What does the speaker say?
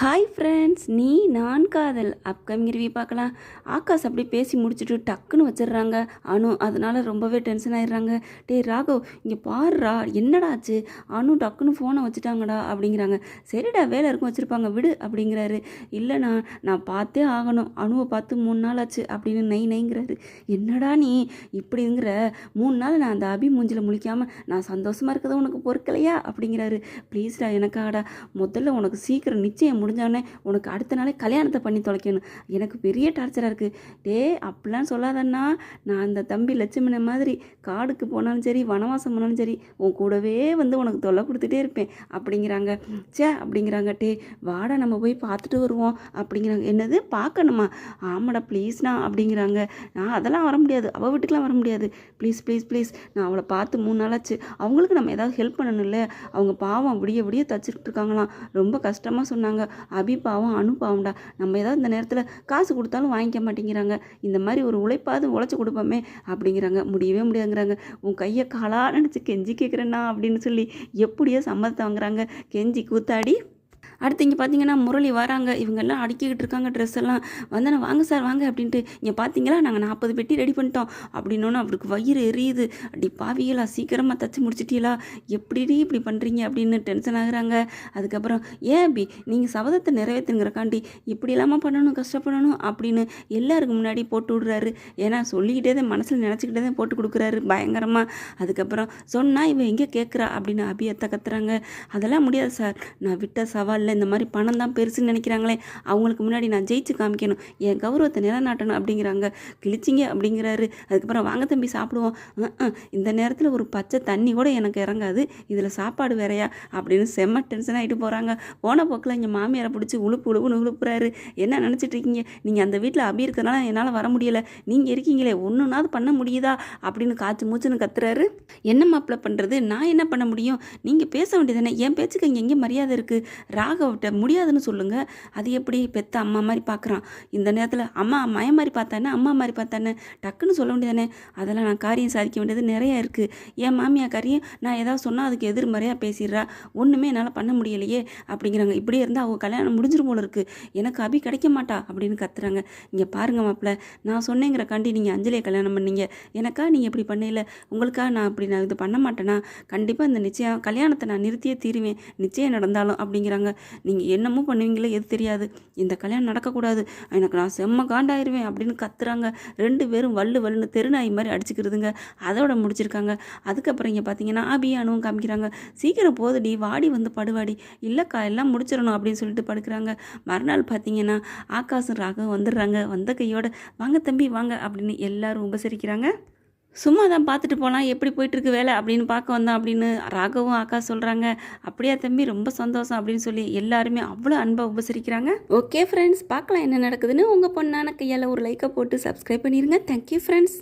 Hi friends நீ நான் காதல். அப்கமிங் ரிவ்யூ பார்க்கலாம். ஆகாஷ் அப்படி பேசி முடிச்சுட்டு டக்குன்னு வச்சிடுறாங்க. அனு அதனால் ரொம்பவே டென்ஷன் ஆயிடுறாங்க. டே ராகவ் இங்கே பாருடா என்னடா ஆச்சு? அனு டக்குன்னு ஃபோனை வச்சுட்டாங்கடா அப்படிங்கிறாங்க. சரிடா வேலை இருக்கும் வச்சுருப்பாங்க. விடு அப்படிங்கிறாரு. இல்லைண்ணா நான் பார்த்தே ஆகணும். அணுவை பார்த்து மூணு நாள் ஆச்சு அப்படின்னு நை நைங்கிறாரு. என்னடா நீ இப்படிங்கிற மூணு நாள் நான் அந்த அபி மூஞ்சில் முழிக்காமல் நான் சந்தோஷமாக இருக்கிறது உனக்கு பொறுக்கலையா? அப்படிங்கிறாரு. ப்ளீஸ்டா எனக்காகடா. முதல்ல உனக்கு சீக்கிரம் நிச்சயம் முடிஞ்சோடனே உனக்கு அடுத்த நாளே கல்யாணத்தை பண்ணி தொலைக்கணும். எனக்கு பெரிய டார்ச்சராக இருக்குது டே அப்படிலாம் சொல்லாதண்ணா. நான் அந்த தம்பி லட்சுமண மாதிரி காடுக்கு போனாலும் சரி வனவாசம் போனாலும் சரி உன் கூடவே வந்து உனக்கு தொல்லை கொடுத்துட்டே இருப்பேன். அப்படிங்கிறாங்க. ச்சே அப்படிங்கிறாங்க. டே வாடா நம்ம போய் பார்த்துட்டு வருவோம். அப்படிங்கிறாங்க. என்னது? பார்க்கணுமா? ஆமாடா ப்ளீஸ்ண்ணா அப்படிங்கிறாங்க. நான் அதெல்லாம் வர முடியாது. அவள் வீட்டுக்கெலாம் வர முடியாது. ப்ளீஸ் ப்ளீஸ் ப்ளீஸ் நான் அவளை பார்த்து மூணு நாளாச்சு. அவங்களுக்கு நம்ம ஏதாவது ஹெல்ப் பண்ணணும்ல அவங்க பாவம் விடிய விடிய தச்சுட்டு இருக்காங்களாம். ரொம்ப கஷ்டமாக சொன்னாங்க. அபி பாவம் நம்ம ஏதாவது இந்த நேரத்தில் காசு கொடுத்தாலும் வாங்கிக்க மாட்டேங்கிறாங்க. இந்த மாதிரி ஒரு உழைப்பாவது உழைச்சி கொடுப்போமே அப்படிங்கிறாங்க. முடியவே முடியாதுங்கிறாங்க. உன் கையை காலா நினச்சி கெஞ்சி கேட்குறேன்னா அப்படின்னு சொல்லி எப்படியோ சம்மதத்தை வாங்குறாங்க. கெஞ்சி கூத்தாடி அடுத்து இங்கே பார்த்தீங்கன்னா முரளி வராங்க. இவங்கெல்லாம் அடுக்கிக்கிட்டு இருக்காங்க ட்ரெஸ் எல்லாம். வந்தேன்னா வாங்க சார் வாங்க அப்படின்ட்டு இங்கே பார்த்தீங்களா நாங்கள் நாற்பது பெட்டி ரெடி பண்ணிட்டோம். அப்படின்னோன்னு அவருக்கு வயிறு எரியுது. அப்படி பாவியலா சீக்கிரமாக தச்சு முடிச்சிட்டீங்களா எப்படி இப்படி பண்ணுறீங்க அப்படின்னு டென்ஷன் ஆகுறாங்க. அதுக்கப்புறம் ஏன் அப்படி நீங்கள் சபதத்தை நிறைவேற்றுங்கிறக்காண்டி இப்படி இல்லாமல் பண்ணணும் கஷ்டப்படணும்? அப்படின்னு எல்லாருக்கும் முன்னாடி போட்டு விடுறாரு. ஏன்னா சொல்லிக்கிட்டே தான் மனசில் நினச்சிக்கிட்டே தான் போட்டு கொடுக்குறாரு பயங்கரமாக அதுக்கப்புறம் சொன்னால் இவன் எங்கே கேட்குறா அப்படின்னு அபியத்தை கத்துறாங்க. அதெல்லாம் முடியாது சார் நான் விட்ட சவால் இல்லை இந்த மாதிரி பணம் தான் பெருசுன்னு நினைக்கிறாங்களே அவங்களுக்கு முன்னாடி நான் ஜெயிச்சு காமிக்கணும். என் கௌரவத்தை நிலநாட்டணும் அப்படிங்கிறாங்க. கிழிச்சிங்க அப்படிங்கிறாரு. அதுக்கப்புறம் வாங்க தம்பி சாப்பிடுவோம். இந்த நேரத்தில் ஒரு பச்சை தண்ணி கூட எனக்கு இறங்காது. இதில் சாப்பாடு வேறையா? அப்படின்னு செம்ம டென்ஷன் ஆகிட்டு போகிறாங்க போன போக்கில் இங்கே மாமியாரை பிடிச்சி உழுப்பு உழுப்புன்னு உழுப்புறாரு. என்ன நினச்சிட்டு இருக்கீங்க? நீங்கள் அந்த வீட்டில் அபி இருக்கிறனால என்னால் வர முடியலை. நீங்கள் இருக்கீங்களே ஒன்றுனாவது பண்ண முடியுதா? அப்படின்னு காய்ச்சி மூச்சுன்னு கத்துறாரு. என்ன மாப்பிள்ள பண்ணுறது நான் என்ன பண்ண முடியும்? நீங்கள் பேச வேண்டியதானே என் பேச்சுக்கு இங்கே எங்கே மரியாதை இருக்குது அவட்ட முடியாதுன்னு சொல்லுங்கள் அது எப்படி? பெத்த அம்மா மாதிரி பார்க்குறான் இந்த நேரத்தில் அம்மா மய மாதிரி பார்த்தானே அம்மா மாதிரி பார்த்தானே? டக்குன்னு சொல்ல வேண்டியதானே அதெல்லாம் நான் காரியம் சாதிக்க வேண்டியது நிறைய இருக்குது என் மாமியா காரியம் நான் ஏதாவது சொன்னால் அதுக்கு எதிர்மறையாக பேசிடுறா. ஒன்றுமே என்னால் பண்ண முடியலையே அப்படிங்கிறாங்க. இப்படியே இருந்தால் அவங்க கல்யாணம் முடிஞ்சிரும் போல இருக்குது எனக்கு அபி கிடைக்க மாட்டா அப்படின்னு கத்துறாங்க. இங்கே பாருங்க மாப்பிள்ள நான் சொன்னேங்கிற காண்டி நீங்கள் அஞ்சலியை கல்யாணம் பண்ணீங்க. எனக்கா நீங்கள் இப்படி பண்ணல உங்களுக்காக நான் அப்படி நான் இது பண்ண மாட்டேனா? கண்டிப்பாக இந்த நிச்சயம் கல்யாணத்தை நான் நிறுத்தியே தீருவேன். நிச்சயம் நடந்தாலும் அப்படிங்கிறாங்க. நீங்கள் என்னமோ பண்ணுவீங்களோ எது தெரியாது. இந்த கல்யாணம் நடக்கக்கூடாது. எனக்கு நான் செம்ம காண்டாயிருவேன் அப்படின்னு கத்துறாங்க. ரெண்டு பேரும் வள்ளு வல்லுன்னு தெருநாய் மாதிரி அடிச்சுக்கிறதுங்க. அதோட முடிச்சிருக்காங்க. அதுக்கப்புறம் இங்கே பார்த்தீங்கன்னா அபி அணுவும் காமிக்கிறாங்க. சீக்கிரம் போதுடி வாடி வந்து படுவாடி. இல்லைக்கா எல்லாம் முடிச்சிடணும் அப்படின்னு சொல்லிட்டு படுக்கிறாங்க. மறுநாள் பார்த்தீங்கன்னா ஆகாசம் ராகம் வந்துடுறாங்க. வந்த கையோட வாங்க தம்பி வாங்க அப்படின்னு எல்லாரும் உபசரிக்கிறாங்க. சும்மா தான் பார்த்துட்டு போகலாம் எப்படி போயிட்டுருக்கு வேலை அப்படின்னு பார்க்க வந்தோம் அப்படின்னு ராகவும் அக்கா சொல்கிறாங்க அப்படியா தம்பி ரொம்ப சந்தோஷம் அப்படின்னு சொல்லி எல்லாருமே அவ்வளோ அன்பாக உபசரிக்கிறாங்க. ஓகே ஃப்ரெண்ட்ஸ் பார்க்கலாம் என்ன நடக்குதுன்னு. உங்கள் பொண்ணான கையால் ஒரு லைக்கை போட்டு சப்ஸ்கிரைப் பண்ணிடுங்க தேங்க்யூ ஃப்ரெண்ட்ஸ்